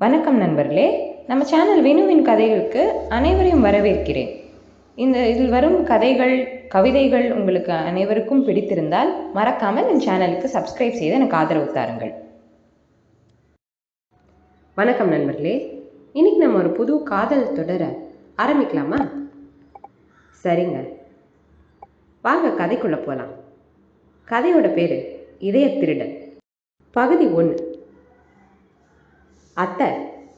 வணக்கம் நண்பர்களே. நம்ம சேனல் வினுவின் கதைகளுக்கு அனைவரையும் வரவேற்கிறேன். இந்த இதில் வரும் கதைகள் கவிதைகள் உங்களுக்கு அனைவருக்கும் பிடித்திருந்தால் மறக்காமல் என் சேனலுக்கு சப்ஸ்கிரைப் செய்து எனக்கு ஆதரவு தாருங்கள். வணக்கம் நண்பர்களே. இன்னைக்கு நம்ம ஒரு புது காதல் தொடர ஆரம்பிக்கலாமா? சரிங்க. வாங்க கதைக்குள்ளே போகலாம் கதையோட பேர் இதய திருடன். பகுதி ஒன்று அத்தை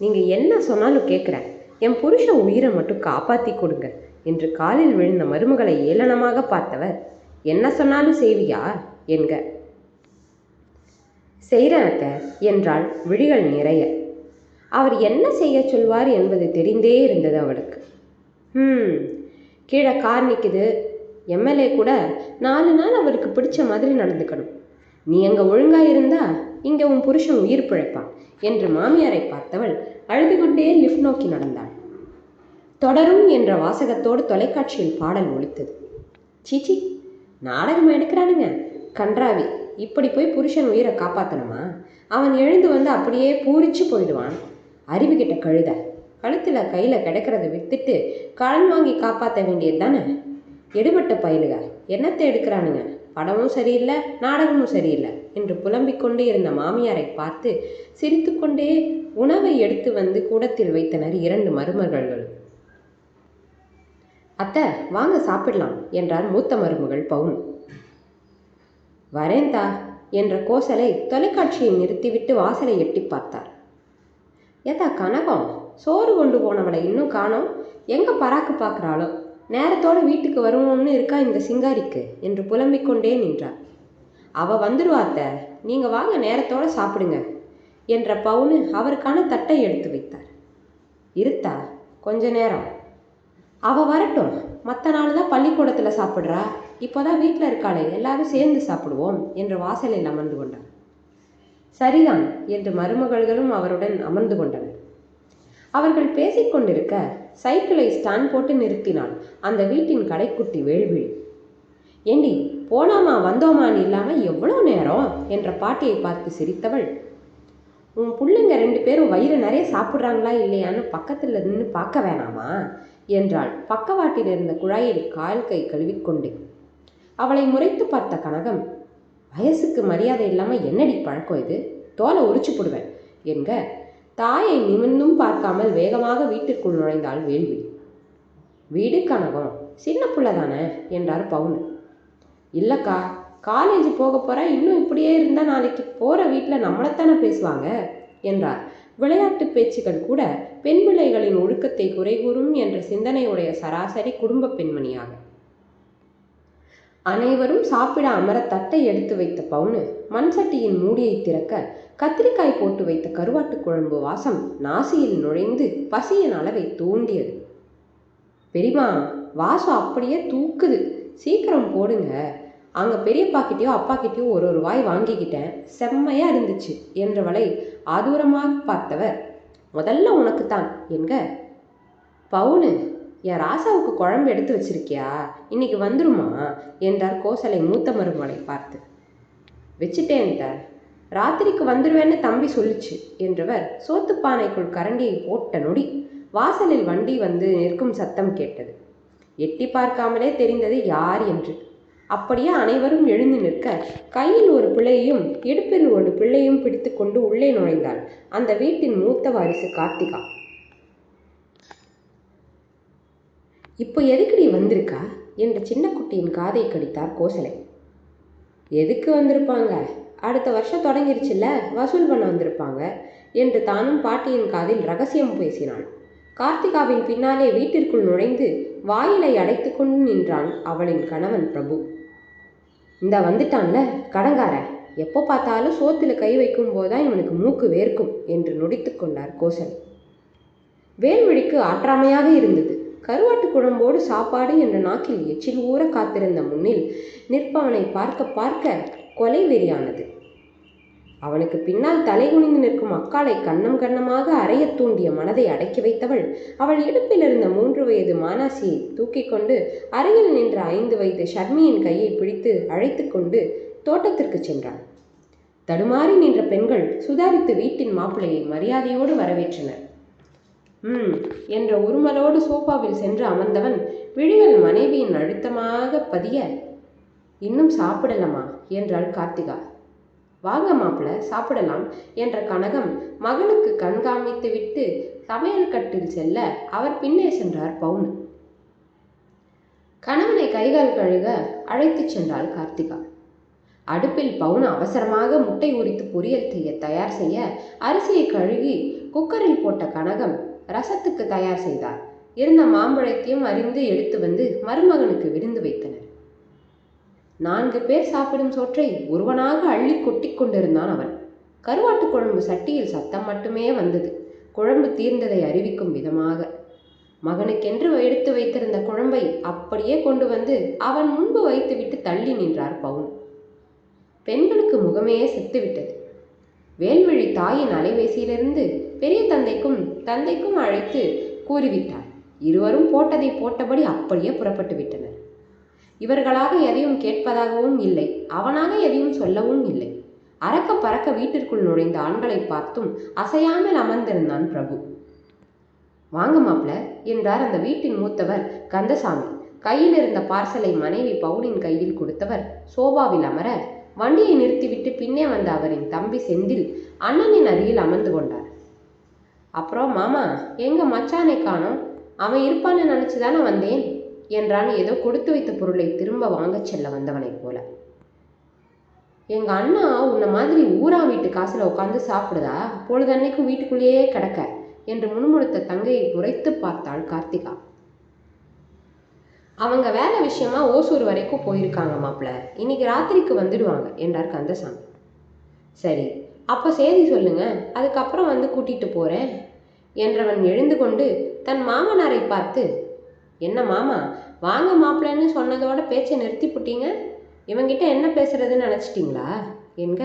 நீங்கள் என்ன சொன்னாலும் கேட்குறேன் என் புருஷன் உயிரை மட்டும் காப்பாற்றி கொடுங்க என்று காலில் விழுந்த மருமகளை ஏளனமாக பார்த்தவர். என்ன சொன்னாலும் செய்வியா? என்க. செய்கிறேன் அத்தை என்றாள் விழிகள் நிறைய. அவர் என்ன செய்ய சொல்வார் என்பது தெரிந்தே இருந்தது அவளுக்கு. ம் கீழே கார் நிற்குது எம்எல்ஏ கூட நாலு நாள் அவருக்கு பிடிச்ச மாதிரி நடந்துக்கணும். நீ அங்கே ஒழுங்காக இருந்தா இங்கே உன் புருஷன் உயிர் பிழைப்பான். என்று மாமியாரை பார்த்தவள் அழுது கொண்டே லிஃப்ட் நோக்கி நடந்தாள். தொடரும் என்ற வாசகத்தோடு தொலைக்காட்சியில் பாடல் ஒழித்தது சீச்சி நாடகம் எடுக்கிறானுங்க. கன்றாவி இப்படி போய் புருஷன் உயிரை காப்பாற்றணுமா அவன் எழுந்து வந்து அப்படியே பூரிச்சு போயிடுவான். அறிவு கிட்ட கழுத கழுத்தில் கையில் கிடைக்கிறத வித்துட்டு கடன் வாங்கி காப்பாற்ற வேண்டியது தானே? எடுபட்ட பயிலுக என்னத்தை எடுக்கிறானுங்க? படமும் சரியில்லை நாடகமும் சரியில்லை. என்று புலம்பிக் கொண்டு இருந்த மாமியாரை பார்த்து சிரித்துக்கொண்டே உணவை எடுத்து வந்து கூடத்தில் வைத்தனர் இரண்டு மருமகள்கள். அத்தை வாங்க சாப்பிடலாம் என்றார் மூத்த மருமகள் பவுன். வரேந்தா என்ற கோசலை தொலைக்காட்சியை நிறுத்திவிட்டு வாசலை எட்டி பார்த்தார். ஏதா கனகம் சோறு கொண்டு போனவளை இன்னும் காணோம். எங்க பராக்கு பார்க்குறாளோ நேரத்தோட வீட்டுக்கு வருவோம்னு இருக்கா இந்த சிங்காரிக்கு? என்று புலம்பிக் கொண்டே நின்றார். அவ வந்துடுவாத்த நீங்க வாங்க நேரத்தோட சாப்பிடுங்க என்ற பவுனு அவருக்கான தட்டை எடுத்து வைத்தார். இருத்தா கொஞ்ச நேரம். அவ வரட்டும். மற்ற நாள் தான் பள்ளிக்கூடத்தில் சாப்பிட்றா. இப்போதான் வீட்டில் இருக்காளே. எல்லாரும் சேர்ந்து சாப்பிடுவோம் என்று வாசலில் அமர்ந்து கொண்டார். சரிதான் என்று மருமகள்களும் அவருடன் அமர்ந்து கொண்டனர். அவர்கள் பேசிக்கொண்டிருக்க சைக்கிளை ஸ்டாண்ட் போட்டு நிறுத்தினாள் அந்த வீட்டின் கடைக்குட்டி வேள்விழி. ஏண்டி போனோமா வந்தோமான்னு இல்லாமல் எவ்வளோ நேரம்? என்ற பாட்டியை பார்த்து சிரித்தவள். உன் பிள்ளைங்க ரெண்டு பேரும் வயிறு நிறைய சாப்பிட்றாங்களா இல்லையான்னு பக்கத்தில் நின்று பார்க்க வேணாமா? என்றாள். பக்கவாட்டில் இருந்த குழாயில் கால் கை கழுவிக்கொண்டு. அவளை முறைத்து பார்த்த கனகம் வயசுக்கு மரியாதை இல்லாமல் என்னடி பழக்கம் இது? தோலை உரிச்சு போடுவேன் என்க தாயை நிமிர்ந்தும் பார்க்காமல் வேகமாக வீட்டிற்குள் நுழைந்தாள் வேள்வி. வீடு கனகம் சின்ன புள்ள தானே? என்றார் பவுன் இல்லைக்கா காலேஜ் போக போகிறா இன்னும் இப்படியே இருந்தால் நாளைக்கு போகிற வீட்டில் நம்மளைத்தானே பேசுவாங்க? என்றார். விளையாட்டு பேச்சுகள் கூட பெண் பிள்ளைகளின் ஒழுக்கத்தை குறைகூறும் என்ற சிந்தனையுடைய சராசரி குடும்ப பெண்மணியாக. அனைவரும் சாப்பிட அமர தட்டை எடுத்து வைத்த பவுனு மண் சட்டியின் மூடியை திறக்க கத்திரிக்காய் போட்டு வைத்த கருவாட்டு குழம்பு வாசம் நாசியில் நுழைந்து பசியின் அளவை தூண்டியது. பெரியமா வாசம் அப்படியே தூக்குது. சீக்கிரம் போடுங்க. அங்கே பெரியப்பாக்கிட்டேயோ அப்பாக்கிட்டேயோ ஒரு ஒரு வாய் வாங்கிக்கிட்டேன். செம்மையாக இருந்துச்சு என்றவளை ஆதூரமாக பார்த்தவர் முதல்ல உனக்குத்தான். என்க பவுனு என் ராசாவுக்கு குழம்பு எடுத்து வச்சிருக்கியா? இன்னைக்கு வந்துருமா? என்றார் கோசலை மூத்த மருமகளை பார்த்து. வச்சுட்டேன்ட்ட ராத்திரிக்கு வந்துடுவேன்னு தம்பி சொல்லுச்சு என்றவர் சோத்துப்பானைக்குள் கரண்டியை போட்ட நொடி வாசலில் வண்டி வந்து நிற்கும் சத்தம் கேட்டது. எட்டி பார்க்காமலே தெரிந்தது யார் என்று. அப்படியே அனைவரும் எழுந்து நிற்க கையில் ஒரு பிள்ளையும் இடுப்பில் ஒரு பிள்ளையும் பிடித்துக்கொண்டு உள்ளே நுழைந்தாள். அந்த வீட்டின் மூத்த வாரிசு கார்த்திகா. இப்போ எதுக்குடி வந்திருக்கா? என்று சின்ன குட்டியின் காதை கடித்தார் கோசலை. எதுக்கு வந்திருப்பாங்க? அடுத்த வருஷம் தொடங்கிருச்சுல்ல வசூல் பண்ண வந்திருப்பாங்க என்று தானும் பாட்டியின் காதில் ரகசியம் பேசினாள். கார்த்திகாவின் பின்னாலே வீட்டிற்குள் நுழைந்து வாயிலை அடைத்து கொண்டு நின்றான் அவளின் கணவன் பிரபு. இந்த வந்துட்டான்ல கடங்காரன். எப்போ பார்த்தாலும் சோத்துல கை வைக்கும் போதுதான் இவனுக்கு மூக்கு வேர்க்கும் என்று நொடித்து கொண்டார் கோசல் வேல்வழிக்கு ஆற்றாமையாக இருந்தது. கருவாட்டு குழம்போடு சாப்பாடு என்ற நாக்கில் எச்சில் ஊற காத்திருந்த முன்னில் நிற்பவனை பார்க்க பார்க்க கொலை வெறியானது. அவனுக்கு பின்னால் தலைகுனிந்து நிற்கும் அக்காளை கண்ணம் கண்ணமாக அறைய தூண்டிய மனதை அடக்கி வைத்தவள் அவள் இடுப்பில் இருந்த மூன்று வயது மானாசியை தூக்கி கொண்டு அறையில் நின்ற ஐந்து வயது ஷர்மியின் கையை பிடித்து அழைத்து கொண்டு தோட்டத்திற்கு சென்றாள். தடுமாறி நின்ற பெண்கள் சுதாரித்து வீட்டின் மாப்பிள்ளையை மரியாதையோடு வரவேற்றனர். ம் என்ற உருமலோடு சோஃபாவில் சென்று அமர்ந்தவன் விழிகள் மனைவியின் அழுத்தமாக பதிய இன்னும் சாப்பிடலாமா? என்றாள் கார்த்திகா. வாங்க மாப்பிள சாப்பிடலாம் என்ற கனகம் மகனுக்கு கண்காமித்து விட்டு சமையல் கட்டில் செல்ல அவர் பின்னே சென்றார் பவுன். கணவனை கைகால் கழுக அழைத்துச் சென்றாள் கார்த்திகா. அடுப்பில் பவுன் அவசரமாக முட்டை உரித்து பொரியல் செய்ய தயார் செய்ய அரிசியை கழுகி குக்கரில் போட்ட கனகம் ரசத்துக்கு தயார் செய்தார். இருந்த மாம்பழத்தையும் அறிந்து எடுத்து வந்து மருமகனுக்கு விருந்து வைத்தனர். நான்கு பேர் சாப்பிடும் சோற்றை ஒருவனாக அள்ளி கொட்டி கொண்டிருந்தான் அவன். கருவாட்டு குழம்பு சட்டியில் சத்தம் மட்டுமே வந்தது. குழம்பு தீர்ந்ததை அறிவிக்கும் விதமாக. மகனுக்கென்று எடுத்து வைத்திருந்த குழம்பை அப்படியே கொண்டு வந்து அவன் முன்பு வைத்துவிட்டு தள்ளி நின்றார் பவுன். பெண்களுக்கு முகமே செத்துவிட்டது. வேல்வழி தாயின் அலைபேசியிலிருந்து பெரிய தந்தைக்கும் தந்தைக்கும் அழைத்து கூறிவிட்டார். இருவரும் போட்டதை போட்டபடி அப்படியே புறப்பட்டு விட்டனர் இவர்களாக எதையும் கேட்பதாகவும் இல்லை. அவனாக எதையும் சொல்லவும் இல்லை. அறக்க பறக்க வீட்டிற்குள் நுழைந்த ஆண்களை பார்த்தும் அசையாமல் அமர்ந்திருந்தான் பிரபு. வாங்க மாப்ள என்றார் அந்த வீட்டின் மூத்தவர் கந்தசாமி. கையில் இருந்த பார்சலை மனைவி பவுனின் கையில் கொடுத்தவர் சோபாவில் அமர வண்டியை நிறுத்திவிட்டு பின்னே வந்த அவரின் தம்பி செந்தில் அண்ணனின் அருகில் அமர்ந்து கொண்டார். அப்புறம் மாமா எங்க மச்சானை காணோம். அவன் இருப்பான்னு நினைச்சுதானே வந்தேன். என்றான். ஏதோ கொடுத்து வைத்த பொருளை திரும்ப வாங்கச் செல்ல வந்தவனைப் போல. எங்கள் அண்ணா உன்னை மாதிரி ஊரா வீட்டு காசில் உட்காந்து சாப்பிடுதா? பொழுதன்னைக்கும் வீட்டுக்குள்ளேயே கிடக்க என்று முணுமுணுத்த தங்கையை உரைத்து பார்த்தாள் கார்த்திகா. அவங்க வேலை விஷயமா ஓசூர் வரைக்கும் போயிருக்காங்க மாப்பிள்ள இன்னைக்கு ராத்திரிக்கு வந்துடுவாங்க என்றார் கந்தசாமி. சரி அப்போ செய்தி சொல்லுங்க. அதுக்கப்புறம் வந்து கூட்டிகிட்டு போகிறேன் என்றவன் எழுந்து கொண்டு தன் மாமனாரை பார்த்து என்ன மாமா வாங்க மாப்பிள்ளைன்னு சொன்னதோட பேச்சை நிறுத்தி புட்டீங்க இவங்கிட்ட என்ன பேசுறதுன்னு நினச்சிட்டிங்களா? என்க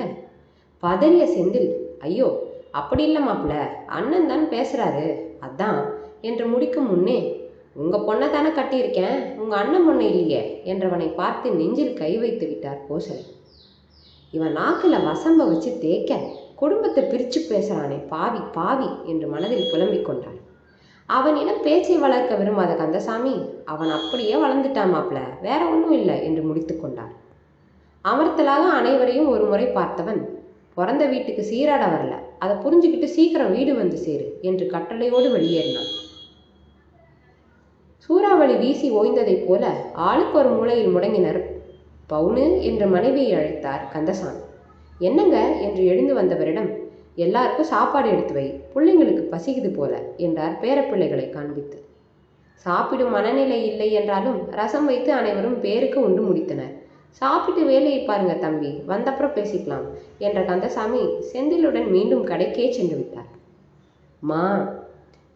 பதறிய செந்தில் ஐயோ அப்படி இல்லை மாப்பிள்ள அண்ணன் தான் பேசுகிறாரு அதான் என்று முடிக்கும் முன்னே உங்கள் பொண்ணை தானே கட்டியிருக்கேன் உங்கள் அண்ணன் பொண்ணு இல்லையே என்றவனை பார்த்து நெஞ்சில் கை வைத்து விட்டார் கோசல். இவன் நாக்கில் வசம்ப வச்சு தேய்க்க குடும்பத்தை பிரித்து பேசுகிறானே பாவி பாவி என்று மனதில் புலம்பிக் கொண்டான். அவனிடம் பேச்சை வளர்க்க விரும்பாத கந்தசாமி? அவன் அப்படியே வளர்ந்துட்டான் மாப்ள வேற ஒன்றும் இல்லை என்று முடித்து கொண்டார். அமர்த்தலாக அனைவரையும் ஒரு முறை பார்த்தவன் பிறந்த வீட்டுக்கு சீராட வரல. அதை புரிஞ்சுக்கிட்டு சீக்கிரம் வீடு வந்து சேரு என்று கட்டளையோடு வெளியேறினான். சூறாவளி வீசி ஓய்ந்ததைப் போல ஆளுக்கு ஒரு மூலையில் முடங்கினர் பவுனு என்று மனைவியை அழைத்தார் கந்தசாமி. என்னங்க? என்று எழுந்து வந்தவரிடம் எல்லாருக்கும் சாப்பாடு எடுத்து வை. பிள்ளைங்களுக்கு பசிக்குது போல என்றார் பேரப்பிள்ளைகளை காண்பித்து. சாப்பிடும் மனநிலை இல்லை என்றாலும் ரசம் வைத்து அனைவரும் பேருக்கு உண்டு முடித்தனர். சாப்பிட்டு வேலையை பாருங்க தம்பி வந்தப்புறம் பேசிக்கலாம் என்ற கந்தசாமி செந்திலுடன் மீண்டும் கடைக்கே சென்று விட்டார். மா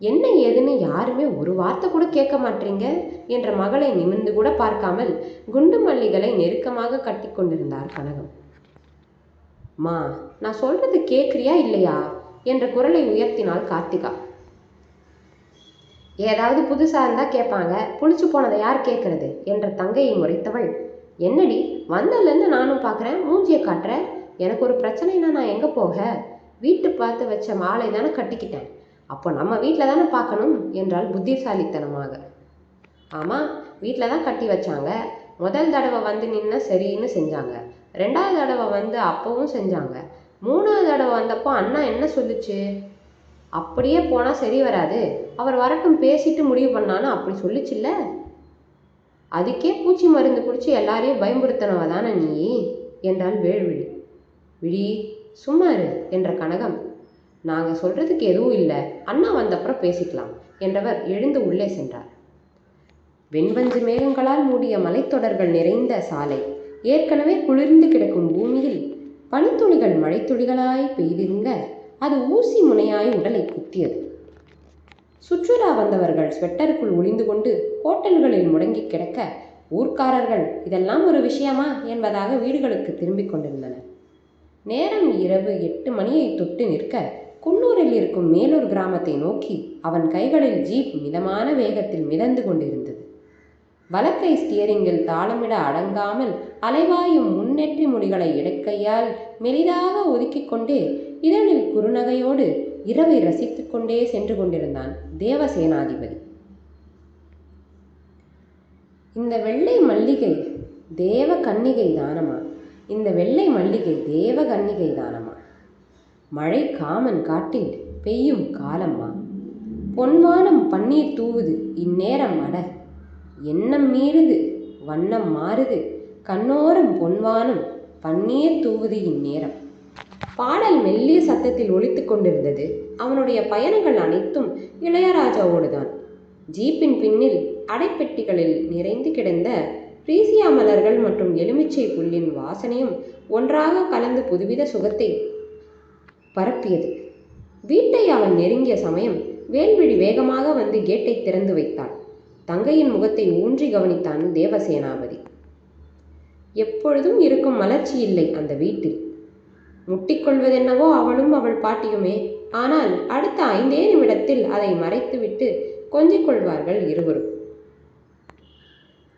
என்ன ஏதுன்னு யாருமே ஒரு வார்த்தை கூட கேட்க மாட்டீங்க என்ற மகளை நிமிர்ந்து கூட பார்க்காமல் குண்டு மல்லிகளை நெருக்கமாக கட்டி கொண்டிருந்தார் கனகம். மா நான் சொல்றது கேட்குறியா இல்லையா? என்ற குரலை உயர்த்தினாள் கார்த்திகா. ஏதாவது புதுசா இருந்தா கேட்பாங்க புளிச்சு போனதை யார் கேட்கறது என்ற தங்கையை முறைத்தவள். என்னடி வந்ததுலேருந்து நானும் பார்க்குறேன் மூஞ்சியை காட்டுறேன் எனக்கு ஒரு பிரச்சனைனா நான் எங்கே போக? வீட்டு பார்த்து வச்ச மாலை தானே கட்டிக்கிட்டேன். அப்போ நம்ம வீட்டில் தானே பார்க்கணும் என்றால் புத்திசாலித்தனமாக. ஆமாம் வீட்டில் தான் கட்டி வச்சாங்க. முதல் தடவை வந்து நின்ன சரின்னு செஞ்சாங்க. ரெண்டாவது தடவை வந்து அப்பவும் செஞ்சாங்க. மூணாவது தடவை வந்தப்போ அண்ணா என்ன சொல்லுச்சு? அப்படியே போனால் சரி வராது. அவர் வரட்டும் பேசிட்டு முடிவு பண்ணான்னு அப்படி சொல்லுச்சுல்ல? அதுக்கே பூச்சி மருந்து குடிச்சு எல்லாரையும் பயமுறுத்தினவ தானே நீ? என்றாள் வேள்விழி. விழி சும்மா இரு என்ற கனகம். நாங்கள் சொல்கிறதுக்கு எதுவும் இல்லை. அண்ணா வந்தப்புறம் பேசிக்கலாம் என்றவர் எழுந்து உள்ளே சென்றார். வெண்பஞ்சு மேகங்களால் மூடிய மலைத்தொடர்கள் நிறைந்த சாலை. ஏற்கனவே குளிர்ந்து கிடக்கும் பூமியில் பனித்துளிகள் மழைத்துளிகளாய் பெய்திருங்க அது ஊசி முனையாய் உடலை குத்தியது. சுற்றுலா வந்தவர்கள் ஸ்வெட்டருக்குள் ஒளிந்து கொண்டு ஹோட்டல்களில் முடங்கி கிடக்க ஊர்க்காரர்கள் இதெல்லாம் ஒரு விஷயமா? என்பதாக வீடுகளுக்கு திரும்பிக் கொண்டிருந்தனர். நேரம் இரவு எட்டு மணியை தொட்டு நிற்க குன்னூரில் இருக்கும் மேலூர் கிராமத்தை நோக்கி அவன் கைகளில் ஜீப் மிதமான வேகத்தில் மிதந்து கொண்டிருந்தது. வலக்கை ஸ்டியரிங்கில் தாளமிட அடங்காமல் அலைவாயும் முன்னேற்றி முடிகளை இடக்கையால் மெலிதாக ஒதுக்கிக் கொண்டே இதழில் குறுநகையோடு இரவை ரசித்துக் கொண்டே சென்று கொண்டிருந்தான் தேவசேனாதிபதி. இந்த வெள்ளை மல்லிகை தேவ கன்னிகை தானமா? இந்த வெள்ளை மல்லிகை தேவ கன்னிகை தானமா? மழை காமன் காட்டில் பெய்யும் காலம்மா? பொன்வானம் பன்னீர் தூவுது இந்நேரம் அட எண்ணம் மீறுது வண்ணம் மாறுது. கண்ணோரம் பொன்வானம் பன்னீர் தூவுது இந்நேரம் பாடல் மெல்லிய சத்தத்தில் ஒழித்து கொண்டிருந்தது. அவனுடைய பயணங்கள் அனைத்தும் இளையராஜாவோடுதான். ஜீப்பின் பின்னில் அடைப்பெட்டிகளில் நிறைந்து கிடந்த பிரீசியா மலர்கள் மற்றும் எலுமிச்சை புல்லின் வாசனையும் ஒன்றாக கலந்து புதுவித சுகத்தை பரப்பியது. வீட்டை அவன் நெருங்கிய சமயம் வேல்விழி வேகமாக வந்து கேட்டை திறந்து வைத்தாள் தங்கையின் முகத்தை ஊன்றி கவனித்தான் தேவசேனாபதி. எப்பொழுதும் இருக்கும் மலர்ச்சி இல்லை அந்த வீட்டில். முட்டிக்கொள்வதென்னவோ அவளும் அவள் பாட்டியுமே. ஆனால் அடுத்த ஐந்தே நிமிடத்தில் அதை மறைத்துவிட்டு கொஞ்சிக் கொள்வார்கள் இருவரும்.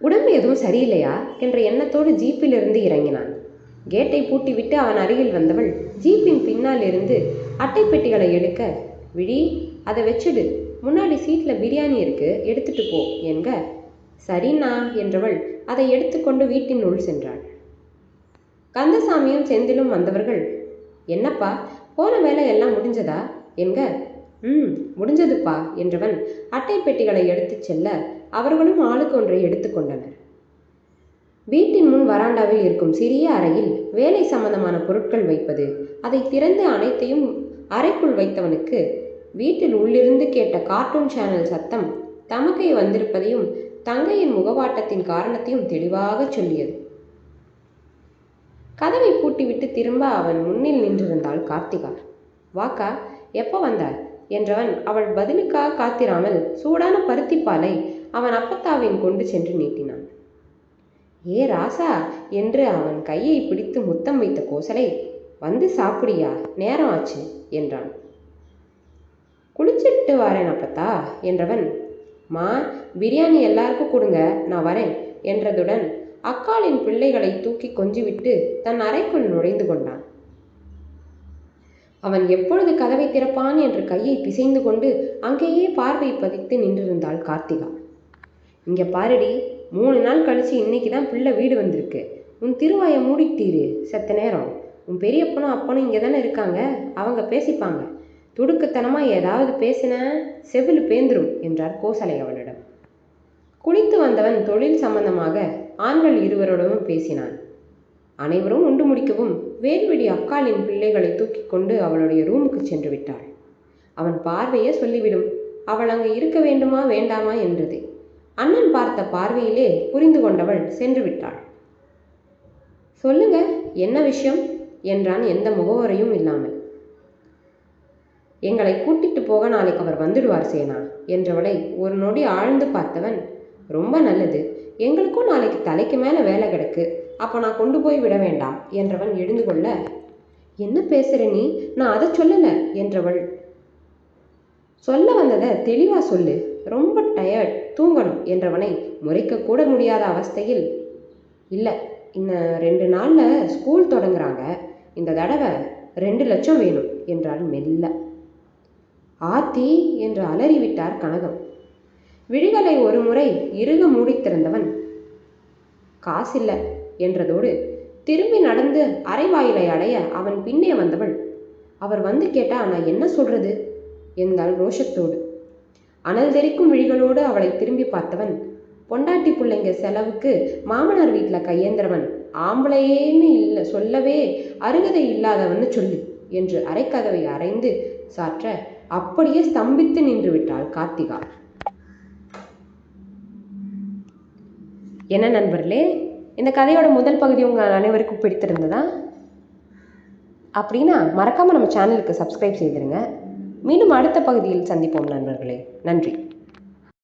உடம்பு எதுவும் சரியில்லையா? என்ற எண்ணத்தோடு ஜீப்பிலிருந்து இறங்கினான். கேட்டை பூட்டிவிட்டு அவன் அருகில் வந்தவள் ஜீப்பின் பின்னால் இருந்து அட்டைப்பெட்டிகளை எடுக்க விழி அதை வச்சுடு. முன்னாடி சீட்டில் பிரியாணி இருக்கு எடுத்துட்டு போ என்க. சரிண்ணா என்றவள் அதை எடுத்துக்கொண்டு வீட்டின் உள் சென்றாள். கந்தசாமியும் செந்திலும் வந்தவர்கள் என்னப்பா போன வேலை எல்லாம் முடிஞ்சதா? என்க. ம் முடிஞ்சதுப்பா என்றவன் அட்டை பெட்டிகளை எடுத்துச் செல்ல அவர்களும் ஆளுக்கு ஒன்றை எடுத்துக்கொண்டனர் வீட்டின் முன் வராண்டாவில் இருக்கும் சிறிய அறையில் வேலை சம்பந்தமான பொருட்கள் வைப்பது அதை திறந்து அனைத்தையும் அறைக்குள் வைத்தவனுக்கு வீட்டில் உள்ளிருந்து கேட்ட கார்ட்டூன் சேனல் சத்தம் தமக்கை வந்திருப்பதையும் தங்கையின் முகவாட்டத்தின் காரணத்தையும் தெளிவாகச் சொல்லியது. கதவை பூட்டிவிட்டு திரும்ப அவன் முன்னில் நின்றிருந்தாள் கார்த்திகா. வாக்கா எப்போ வந்தார் என்றவன் அவள் பதிலுக்காக காத்திராமல் சூடான பருத்திப்பாலை அவன் அப்பத்தாவின் கொண்டு சென்று நீட்டினான். ஏ ராசா! என்று அவன் கையை பிடித்து முத்தம் வைத்த கோசலை வந்து சாப்பிடியா? நேரம் ஆச்சு என்றான். குளிச்சுட்டு வரேன் அப்பத்தா என்றவன் மா பிரியாணி எல்லாருக்கும் கொடுங்க நான் வரேன் என்றதுடன் அக்காளின் பிள்ளைகளை தூக்கி கொஞ்சிவிட்டு தன் அறைக்குள் நுழைந்து கொண்டான். அவன் எப்பொழுது கதவை திறப்பான் என்று கையை பிசைந்து கொண்டு அங்கேயே பார்வை பதித்து நின்றிருந்தாள் கார்த்திகா. இங்க பாருடி மூணு நாள் கழிச்சு இன்னைக்கு தான் பிள்ளை வீடு வந்திருக்கு. உன் திருவாயை மூடிட்டீரு செத்த நேரம். உன் பெரியப்பனும் அப்பனும் இங்கே தானே இருக்காங்க அவங்க பேசிப்பாங்க. துடுக்குத்தனமாக ஏதாவது பேசின செவிலு பேந்துரும் என்றார் கோசலை அவனிடம். குளித்து வந்தவன் தொழில் சம்பந்தமாக ஆண்கள் இருவரோடவும் பேசினான். அனைவரும் உண்டு முடிக்கவும் வேல்விழி அக்காளின் பிள்ளைகளை தூக்கி கொண்டு அவளுடைய ரூமுக்கு சென்று விட்டாள். அவன் பார்வையே சொல்லிவிடும் அவள் அங்கு இருக்க வேண்டுமா வேண்டாமா? என்றது. அண்ணன் பார்த்த பார்வையிலே புரிந்து கொண்டவள் சென்று விட்டாள். சொல்லுங்க என்ன விஷயம்? என்றான் எந்த முகவரையும் இல்லாமல். எங்களை கூட்டிட்டு போக நாளைக்கு அவர் வந்துடுவார் சேனா என்றவளை ஒரு நொடி ஆழ்ந்து பார்த்தவன் ரொம்ப நல்லது. எங்களுக்கும் நாளைக்கு தலைக்கு மேலே வேலை கிடக்கு. அப்போ நான் கொண்டு போய் விட வேண்டாம் என்றவன் எழுந்து கொள்ள என்ன பேசுற நீ? நான் அதை சொல்லலை என்றவள் சொல்ல வந்ததை தெளிவாக சொல்லு. ரொம்ப டயர்ட் தூங்கணும் என்றவனை முறைக்க கூட முடியாத அவஸ்தையில் இல்லை இன்னும் ரெண்டு நாளில் ஸ்கூல் தொடங்குறாங்க. இந்த தடவை ரெண்டு லட்சம் வேணும் என்றாள் மெல்ல. ஆத்தி என்று அலறிவிட்டார் கனகம். விழிகளை ஒரு முறை இறுக மூடித் திறந்தவன். காசில்ல என்றதோடு திரும்பி நடந்து அரைவாயிலை அடைய அவன் பின்னே வந்தவள். அவர் வந்து கேட்டா நான் என்ன சொல்றது? என்றாள் ரோஷத்தோடு. அனல் தெரிக்கும் விழிகளோடு அவளை திரும்பி பார்த்தவன் பொண்டாட்டி பிள்ளைங்க செலவுக்கு மாமனார் வீட்டில் கையேந்திரவன் ஆம்பளையேன்னு இல்லை சொல்லவே அருகதை இல்லாதவன்னு சொல்லு என்று அரைக்கதவை அரைந்து சாற்ற அப்படியே ஸ்தம்பித்து நின்று விட்டாள் கார்த்திகா. என்ன நண்பர்களே இந்த கதையோட முதல் பகுதி உங்கள் அனைவருக்கும் பிடித்திருந்ததா? அப்படின்னா மறக்காமல் நம்ம சேனலுக்கு சப்ஸ்கிரைப் செய்திருங்க. மீண்டும் அடுத்த பகுதியில் சந்திப்போம் நண்பர்களே. நன்றி.